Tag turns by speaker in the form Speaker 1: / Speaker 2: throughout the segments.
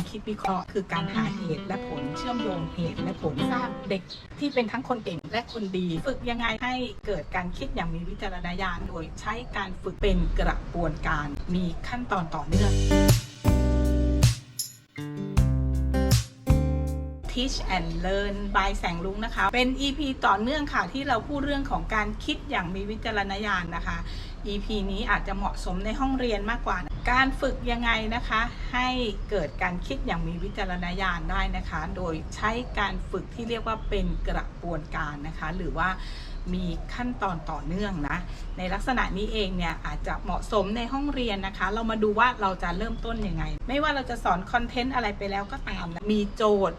Speaker 1: การคิดวิเคราะห์ คือการหาเหตุและผลเชื่อมโยงเหตุและผลสร้างเด็กที่เป็นทั้งคนเก่งและคนดี ฝึกยังไงให้เกิดการคิดอย่างมีวิจารณญาณโดยใช้การฝึกเป็นกระบวนการมีขั้นตอนต่อเนื่อง Teach and Learn by แสงลุงนะคะ เป็น EP ต่อเนื่องค่ะ ที่เราพูดเรื่องของการคิดอย่างมีวิจารณญาณนะคะ EP นี้อาจจะเหมาะสมในห้องเรียนมากกว่า การฝึกยังไงนะคะ ให้เกิดการคิดอย่างมีวิจารณญาณได้นะคะ โดยใช้การฝึกที่เรียกว่าเป็นกระบวนการนะคะ หรือว่ามีขั้นตอนต่อเนื่องนะ ในลักษณะนี้เองเนี่ยอาจจะเหมาะสมในห้องเรียนนะคะ เรามาดูว่าเราจะเริ่มต้นยังไง ไม่ว่าเราจะสอนคอนเทนต์อะไรไปแล้วก็ตามนะมีโจทย์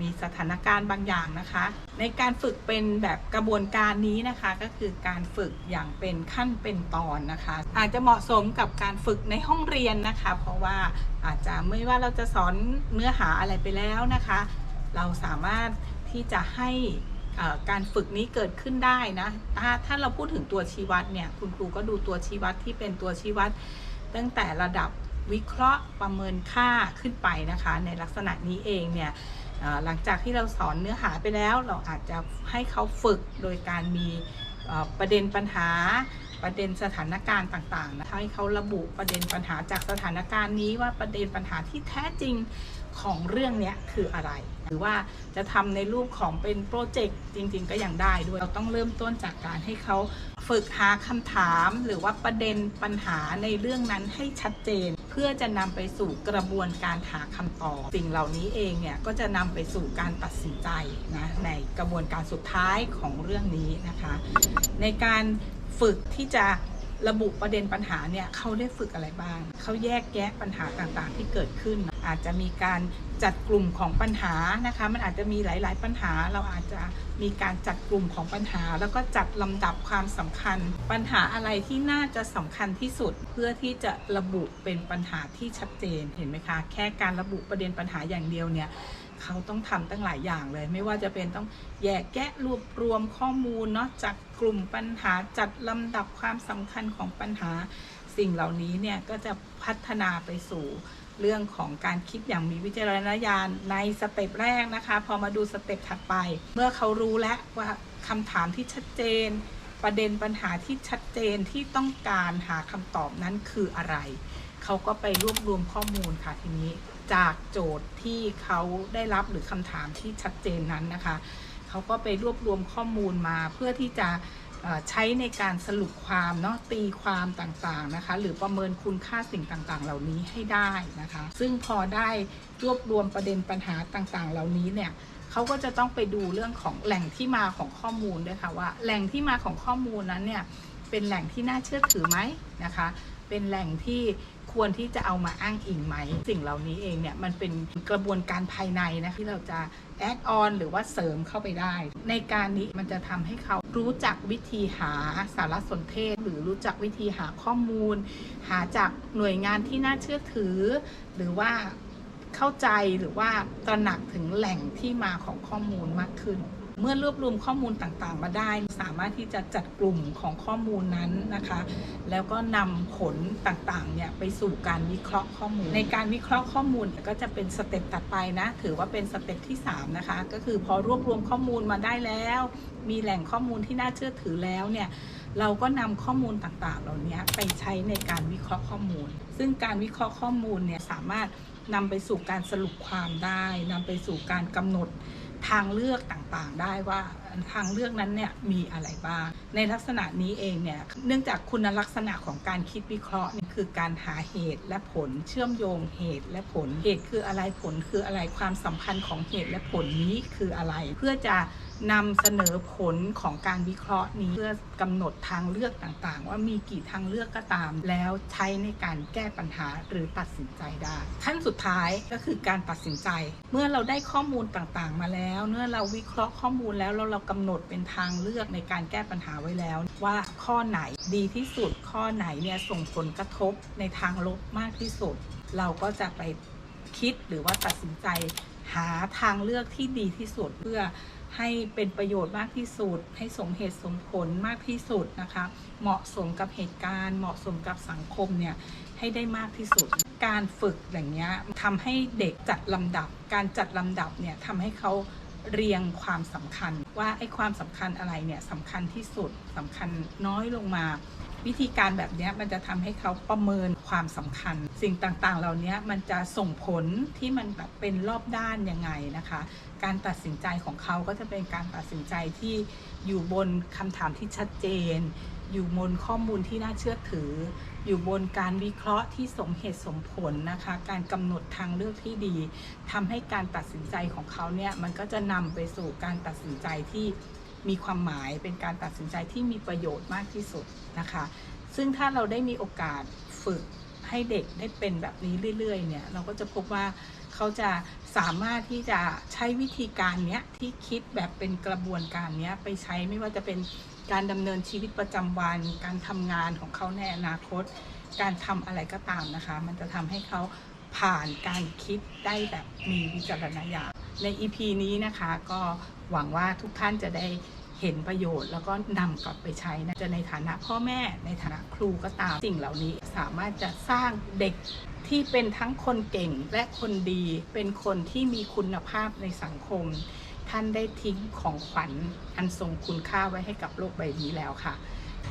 Speaker 1: มีสถานการณ์บางอย่างนะคะ ในการฝึกเป็นแบบกระบวนการนี้นะคะก็คือการฝึกอย่างเป็นขั้นเป็นตอนนะคะ อาจจะเหมาะสมกับการฝึกในห้องเรียนนะคะ เพราะว่าอาจจะไม่ว่าเราจะสอนเนื้อหาอะไรไปแล้วนะคะ เราสามารถที่จะให้การฝึกนี้เกิดขึ้นได้นะถ้าถ้าเราพูดถึงตัวชี้วัดเนี่ยคุณครูก็ดูตัวชี้วัดที่เป็นตัวชี้วัด ตั้งแต่ระดับวิเคราะห์ประเมินค่าขึ้นไปนะคะ ในลักษณะนี้เองเนี่ย หลังจากที่เราสอนเนื้อหาไปแล้ว เราอาจจะให้เขาฝึกโดยการมีประเด็นปัญหาประเด็นสถานการณ์ต่างๆนะให้เขาระบุประเด็นปัญหาจากสถานการณ์นี้ว่าประเด็นปัญหาที่แท้จริงของเรื่องนี้คืออะไร หรือว่าจะทำในรูปของเป็นโปรเจกต์จริงๆ ก็ยังได้ด้วย เราต้องเริ่มต้นจากการให้เขาฝึกหาคำถาม หรือว่าประเด็นปัญหาในเรื่องนั้นให้ชัดเจน เพื่อจะนำไปสู่กระบวนการหาคำตอบสิ่งเหล่านี้เองเนี่ยก็จะนำไปสู่การตัดสินใจนะในกระบวนการสุดท้ายของเรื่องนี้นะคะ ในการฝึกที่จะระบุประเด็นปัญหาเนี่ยเขาได้ฝึกอะไรบ้าง เขาแยกแยะปัญหาต่างๆที่เกิดขึ้น อาจจะมีการจัดกลุ่มของปัญหานะคะ มันอาจจะมีหลาย ๆ ปัญหา เราอาจจะมีการจัดกลุ่มของปัญหา แล้วก็จัดลำดับความสำคัญ ปัญหาอะไรที่น่าจะสำคัญที่สุด เพื่อที่จะระบุเป็นปัญหาที่ชัดเจน เห็นไหมคะ แค่การระบุประเด็นปัญหาอย่างเดียวเนี่ยเขาต้องทำตั้งหลายอย่างเลย ไม่ว่าจะเป็นต้องแยกแยะรวบรวมข้อมูลเนาะจากกลุ่มปัญหาจัดลำดับความสำคัญของปัญหา สิ่งเหล่านี้เนี่ยก็จะพัฒนาไปสู่เรื่องของการคิดอย่างมีวิจารณญาณในสเต็ปแรกนะคะ พอมาดูสเต็ปถัดไป เมื่อเขารู้แล้วว่าคำถามที่ชัดเจน ประเด็นปัญหาที่ชัดเจนที่ต้องการหาคำตอบนั้นคืออะไร เขาก็ไปรวบรวมข้อมูลค่ะทีนี้ จากโจทย์ที่เขาได้รับหรือคำถามที่ชัดเจนนั้นนะคะ เขาก็ไปรวบรวมข้อมูลมาเพื่อที่จะ ใช้ในการสรุปความเนาะตีความต่างๆนะคะ หรือประเมินคุณค่าสิ่งต่างๆ เหล่านี้ให้ได้นะคะ ซึ่งพอได้รวบรวมประเด็นปัญหาต่างๆ เหล่านี้เนี่ยเขาก็จะต้องไปดูเรื่องของแหล่งที่มาของข้อมูลด้วยค่ะว่า แหล่งที่มาของข้อมูลนั้นเนี่ยเป็นแหล่งที่น่าเชื่อถือไหมนะคะ เป็นแหล่งที่ ควรที่จะเอามาอ้างอิงไหม สิ่งเหล่านี้เองเนี่ยมันเป็นกระบวนการภายในนะที่เราจะแอดออนหรือว่าเสริมเข้าไปได้ ในการนี้มันจะทำให้เขารู้จักวิธีหาสารสนเทศ หรือรู้จักวิธีหาข้อมูล หาจากหน่วยงานที่น่าเชื่อถือ หรือว่าเข้าใจหรือว่าตระหนักถึงแหล่งที่มาของข้อมูลมากขึ้น เมื่อรวบรวมข้อมูลต่างๆ มาได้ สามารถที่จะจัดกลุ่มของข้อมูลนั้นนะคะ แล้วก็นำผลต่างๆเนี่ยไปสู่การวิเคราะห์ข้อมูล ในการวิเคราะห์ข้อมูลก็จะเป็นสเต็ปถัดไปนะ ถือว่าเป็นสเต็ปที่ 3 นะคะ ก็คือพอรวบรวมข้อมูลมาได้แล้ว มีแหล่งข้อมูลที่น่าเชื่อถือแล้วเนี่ยเราก็นำข้อมูลต่างๆ เหล่านี้ไปใช้ในการวิเคราะห์ข้อมูล ซึ่งการวิเคราะห์ข้อมูลเนี่ยสามารถนำไปสู่การสรุปความได้นำไปสู่การกำหนด ทางเลือกต่างๆ ได้ว่าทางเลือกนั้นเนี่ยมีอะไรบ้าง ในลักษณะนี้เองเนี่ยเนื่องจากคุณลักษณะของการคิดวิเคราะห์นี่คือการหาเหตุและผลเชื่อมโยงเหตุและผลเหตุคืออะไรผลคืออะไรความสัมพันธ์ของเหตุและผลนี้คืออะไร เพื่อจะ นำเสนอผลของการวิเคราะห์นี้เพื่อกำหนดทางเลือกต่างๆ ว่ามีกี่ทางเลือกก็ตาม แล้วใช้ในการแก้ปัญหาหรือตัดสินใจได้ ขั้นสุดท้ายก็คือการตัดสินใจ เมื่อเราได้ข้อมูลต่างๆ มาแล้ว เมื่อเราวิเคราะห์ข้อมูลแล้วแล้วเรากำหนดเป็นทางเลือกในการแก้ปัญหาไว้แล้ว ว่าข้อไหนดีที่สุดข้อไหนเนี่ยส่งผลกระทบในทางลบมากที่สุด เราก็จะไปคิดหรือว่าตัดสินใจ หาทางเลือกที่ดีที่สุดเพื่อให้เป็นประโยชน์มากที่สุด ให้สมเหตุสมผลมากที่สุดนะคะ เหมาะสมกับเหตุการณ์ เหมาะสมกับสังคมเนี่ยให้ได้มากที่สุด การฝึกอย่างเงี้ยทำให้เด็กจัดลำดับ การจัดลำดับเนี่ยทำให้เขาเรียงความสำคัญ ว่าไอ้ความสำคัญอะไรเนี่ยสำคัญที่สุดสำคัญน้อยลงมา วิธีการแบบนี้มันจะทำให้เขาประเมินความสำคัญ สิ่งต่างๆ เหล่านี้มันจะส่งผลที่มันแบบเป็นรอบด้านยังไงนะคะ การตัดสินใจของเขาก็จะเป็นการตัดสินใจที่อยู่บนคำถามที่ชัดเจน อยู่บนข้อมูลที่น่าเชื่อถือ อยู่บนการวิเคราะห์ที่สมเหตุสมผลนะคะ การกำหนดทางเลือกที่ดีทำให้การตัดสินใจของเขาเนี่ยมันก็จะนำไปสู่การตัดสินใจที่ มีความหมายเป็นการตัดสินใจที่มีประโยชน์มากที่สุดนะคะ ซึ่งถ้าเราได้มีโอกาสฝึกให้เด็กได้เป็นแบบนี้เรื่อย ๆ เนี่ย เราก็จะพบว่าเขาจะสามารถที่จะใช้วิธีการเนี้ยที่คิดแบบเป็นกระบวนการเนี้ยไปใช้ไม่ว่าจะเป็นการดำเนินชีวิตประจำวัน การทำงานของเขาในอนาคต การทำอะไรก็ตามนะคะ มันจะทำให้เขาผ่านการคิดได้แบบมีวิจารณญาณใน EP นี้นะคะก็ หวังว่าทุกท่านจะได้เห็นประโยชน์แล้วก็นำกลับไปใช้นะจะในฐานะพ่อแม่ในฐานะครูก็ตามสิ่งเหล่านี้สามารถจะสร้างเด็กที่เป็นทั้งคนเก่งและคนดี เป็นคนที่มีคุณภาพในสังคม ท่านได้ทิ้งของขวัญอันทรงคุณค่าไว้ให้กับโลกใบนี้แล้วค่ะ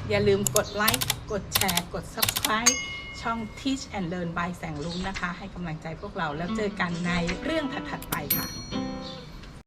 Speaker 1: อย่าลืมกดไลค์กดแชร์กด Subscribe ช่อง Teach and Learn by แสงลุงนะคะ ให้กำลังใจพวกเราแล้วเจอกันในเรื่องถัดๆไปค่ะ